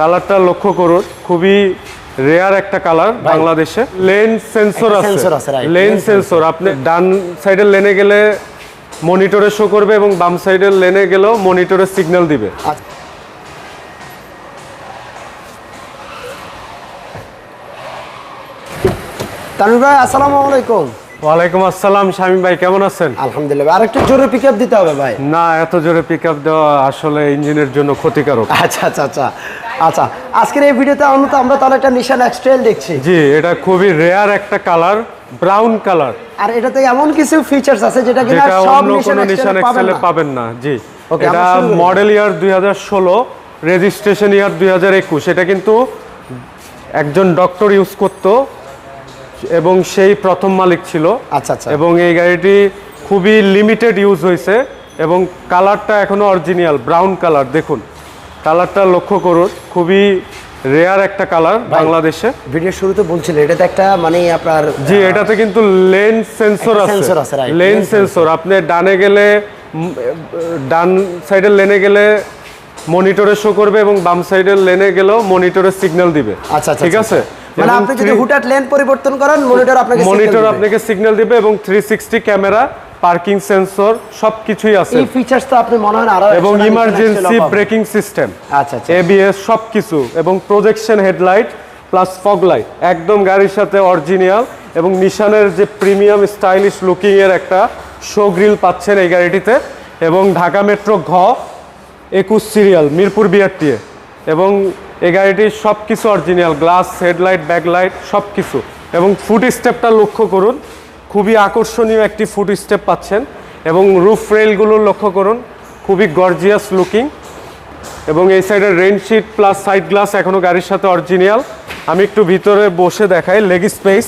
কালারটা লক্ষ্য করুন খুবই রেয়ার একটা কালার বাংলাদেশে। লেন সেন্সর আছে। লেন সেন্সর আপনি ডান সাইডের লেনে গেলে মনিটরে শো করবে এবং বাম সাইডের লেনে গেলেও মনিটরে সিগন্যাল দিবে। আচ্ছা। তানভীর ভাই আসসালামু আলাইকুম। ওয়ালাইকুম আসসালাম শামীম ভাই কেমন আছেন? আলহামদুলিল্লাহ। আরেকটু জোরে পিক আপ দিতে হবে ভাই। না এত জোরে পিক আপ দেওয়া আসলে ইঞ্জিনের জন্য ক্ষতিকারক। আচ্ছা আচ্ছা আচ্ছা। আচ্ছা আজকের এই ভিডিওতে আমরা তাহলে একটা নিশান এক্সট্রেল দেখছি। জি এটা খুবই রেয়ার একটা কালার ব্রাউন কালার আর এটাতে এমন কিছু ফিচার্স আছে যেটা কিনা সব নিশান এক্সট্রেল পাবেন না। জি। এটা। মডেল ইয়ার দুই হাজার ষোলো রেজিস্ট্রেশন ইয়ার দুই হাজার একুশ। এটা কিন্তু একজন ডক্টর ইউজ করতো এবং সেই প্রথম মালিক ছিল। আচ্ছা আচ্ছা। এবং এই গাড়িটি খুবই লিমিটেড ইউজ হয়েছে এবং কালারটা এখনও অরিজিনাল ব্রাউন কালার দেখুন। কালারটা লক্ষ্য করুন খুবই রেয়ার একটা কালার বাংলাদেশে। ভিডিওর শুরুতে বলছিলেন এটাতে একটা মানে আপনার জি এটাতে কিন্তু লেন সেন্সর আছে। sensor আছে, right. লেন সেন্সর আপনি ডানে গেলে ডান সাইডের লেনে গেলে মনিটরে শো করবে এবং বাম সাইডের লেনে গেলেও মনিটরে সিগন্যাল দিবে। আচ্ছা আচ্ছা ঠিক আছে? মানে আপনি যদি হুটাট লেন পরিবর্তন করেন মনিটর আপনাকে মনিটর আপনাকে সিগন্যাল দিবে এবং three sixty camera parking sensor সবকিছুই আছে। এই ফিচার্স তো আপনি মনে হয় আরও এবং ইমার্জেন্সি ব্রেকিং সিস্টেম আচ্ছা আচ্ছা। এবিএস সব কিছু এবং projection headlight plus fog light একদম গাড়ির সাথে অরিজিনাল এবং নিশানের যে প্রিমিয়াম স্টাইলিশ লুকিং এর একটা শো গ্রিল পাচ্ছেন এই গাড়িটিতে এবং ঢাকা মেট্রো ঘ একুশ সিরিয়াল মিরপুর বিআরটিএ এবং এই গাড়িটির সব কিছু অরিজিনাল গ্লাস হেডলাইট ব্যাকলাইট সব কিছু এবং ফুট স্টেপটা লক্ষ্য করুন। খুবই আকর্ষণীয় একটি ফুট স্টেপ পাচ্ছেন এবং রুফ রেলগুলো লক্ষ্য করুন খুবই গর্জিয়াস লুকিং এবং এই সাইডের রেনশিট প্লাস সাইড গ্লাস এখনও গাড়ির সাথে অরিজিনাল আমি একটু ভিতরে বসে দেখাই লেগ স্পেস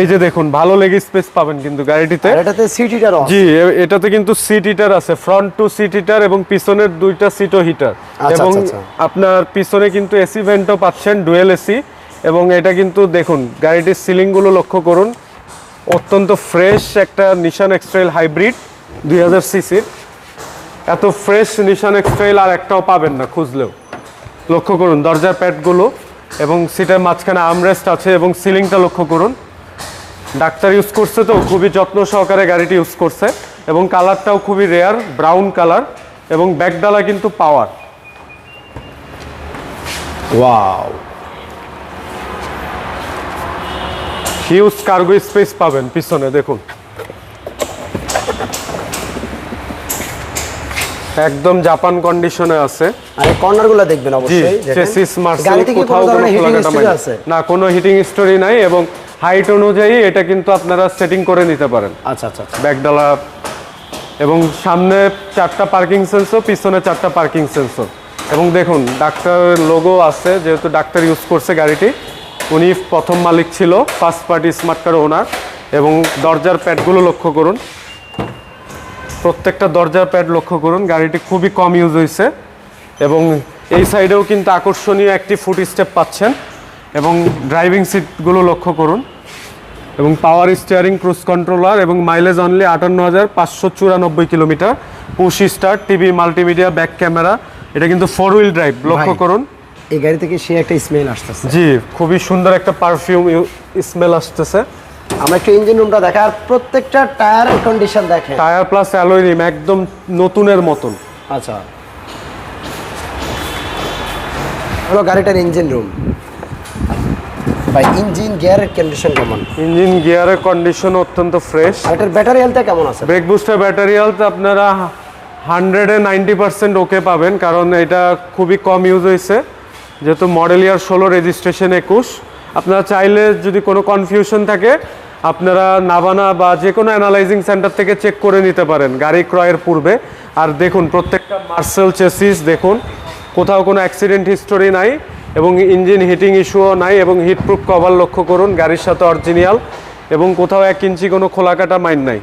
এই যে দেখুন ভালো লেগ স্পেস পাবেন কিন্তু গাড়িটিতে। এটাতে সিট হিটার জি এটাতে কিন্তু সিট হিটার আছে ফ্রন্ট টু সিট হিটার এবং পিছনের দুইটা সিটও হিটার আচ্ছা, এবং আচ্ছা, আচ্ছা। আপনার পিছনে কিন্তু এসি ভেন্টও পাচ্ছেন ডুয়েল এসি এবং এটা কিন্তু দেখুন গাড়িটির সিলিংগুলো লক্ষ্য করুন অত্যন্ত ফ্রেশ একটা নিশান এক্সট্রেল হাইব্রিড দুই হাজার সিসির এত ফ্রেশ নিশান এক্সট্রেল আর একটাও পাবেন না খুঁজলেও। লক্ষ্য করুন, দরজার প্যাডগুলো এবং সিটের মাঝখানে আমরেস্ট আছে এবং সিলিংটা লক্ষ্য করুন। ডাক্তার ইউজ করছে তো, খুবই যত্ন সহকারে গাড়িটি ইউজ করছে এবং কালারটাও খুবই রেয়ার ব্রাউন কালার এবং ব্যাকডালা কিন্তু power wow huge cargo space পাবেন পিছনে দেখুন। একদম জাপান কন্ডিশনে আছে। আর এই কর্নারগুলো দেখবেন অবশ্যই। চেসিস কোথাও কোনো খোলাকাটা আছে? না কোনো হিটিং স্টোরি নাই এবং হাইট অনুযায়ী এটা কিন্তু আপনারা সেটিং করে নিতে পারেন। আচ্ছা আচ্ছা আচ্ছা। ব্যাকডালা এবং সামনে চারটা পার্কিং সেন্সর পিছনে চারটা পার্কিং সেন্সর এবং দেখুন ডাক্তার লোগো আছে যেহেতু ডাক্তার ইউজ করছে গাড়িটি। উনি প্রথম মালিক ছিল first party smart car owner এবং দরজার প্যাডগুলো লক্ষ্য করুন। প্রত্যেকটা দরজার প্যাড লক্ষ্য করুন গাড়িটি খুবই কম ইউজ হয়েছে এবং এই সাইডেও কিন্তু আকর্ষণীয় একটি ফুট স্টেপ পাচ্ছেন এবং ড্রাইভিং সিটগুলো লক্ষ্য করুন এবং পাওয়ার স্টিয়ারিং ক্রুজ কন্ট্রোলার এবং মাইলেজ অনলি আটান্ন হাজার পাঁচশো চুরানব্বই kilometre push start TV multimedia back camera এটা কিন্তু ফোর হুইল ড্রাইভ লক্ষ্য করুন। এই গাড়ি থেকে সে একটা স্মেল আসতেছে। জি খুবই সুন্দর একটা পারফিউম স্মেল আসতেছে। আমরা একটু ইঞ্জিন রুমটা দেখা আর প্রত্যেকটা টায়ারের কন্ডিশন দেখেন। টায়ার প্লাস অ্যালোয় রিম একদম নতুনের মতন। আচ্ছা। হলো গাড়িটার ইঞ্জিন রুম ভাই ইঞ্জিন গিয়ারের কন্ডিশন কেমন? ইঞ্জিন গিয়ারের কন্ডিশন অত্যন্ত ফ্রেশ আর এটার ব্যাটারি হেলথটা কেমন আছে? ব্রেক বুস্টার ব্যাটারি হেলথ আপনারা হান্ড্রেডে নাইনটি পার্সেন্ট ওকে পাবেন কারণ এটা খুবই কম ইউজ হয়েছে। যেহেতু মডেল ইয়ার ষোলো রেজিস্ট্রেশন একুশ, আপনারা চাইলে যদি কোনো কনফিউশন থাকে, আপনারা নাবানা বা যে কোনো অ্যানালাইজিং সেন্টার থেকে চেক করে নিতে পারেন, গাড়ি ক্রয়ের পূর্বে। আর দেখুন, প্রত্যেকটা মার্সেল চেসিস দেখুন, কোথাও কোনো অ্যাক্সিডেন্ট হিস্টোরি নাই এবং ইঞ্জিন হিটিং ইস্যুও নাই এবং হিটপ্রুফ কভার লক্ষ্য করুন, গাড়ির সাথে অরিজিনাল এবং কোথাও এক ইঞ্চি কোনো খোলাকাটা মাইন নাই।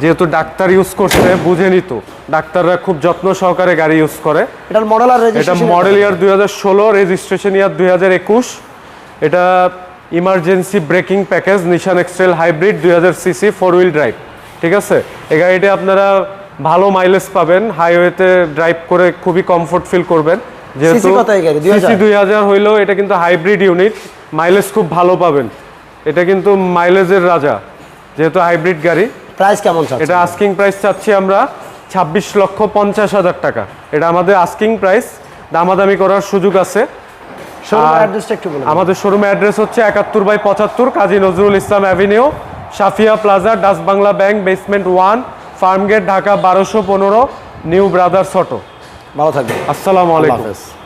যেহেতু ডাক্তার ইউজ করছে, বুঝে নিত। ডাক্তাররা খুব যত্ন সহকারে গাড়ি ইউজ করে। এটার মডেল আর এটা মডেল ইয়ার দুই হাজার ষোলো রেজিস্ট্রেশন ইয়ার দুই হাজার একুশ। এটা emergency braking package Nissan X Trail hybrid দুই হাজার সিসি ফোর হুইল ড্রাইভ ঠিক আছে? এই গাড়িটি আপনারা ভালো মাইলেজ পাবেন হাইওয়েতে ড্রাইভ করে খুবই কমফোর্ট ফিল করবেন। যেহেতু কত এই গাড়ি? 2000? সিসি দুই হাজার হইলেও এটা কিন্তু হাইব্রিড ইউনিট মাইলেজ খুব ভালো পাবেন। এটা কিন্তু মাইলেজের রাজা যেহেতু হাইব্রিড গাড়ি। প্রাইস কেমন এটা আস্কিং প্রাইস চাচ্ছি আমরা। ছাব্বিশ লক্ষ পঞ্চাশ হাজার টাকা। এটা আমাদের আস্কিং প্রাইস দামাদামি করার সুযোগ আছে। আমাদের শোরুমের অ্যাড্রেস হচ্ছে একাত্তর বাই পঁচাত্তর কাজী নজরুল ইসলাম অ্যাভিনিউ সাফিয়া প্লাজা ডাস Bangla bank basement one Farmgate Dhaka বারোশো পনেরো নিউ ব্রাদার্স অটো ভালো থাকবেন। আসসালামু আলাইকুম।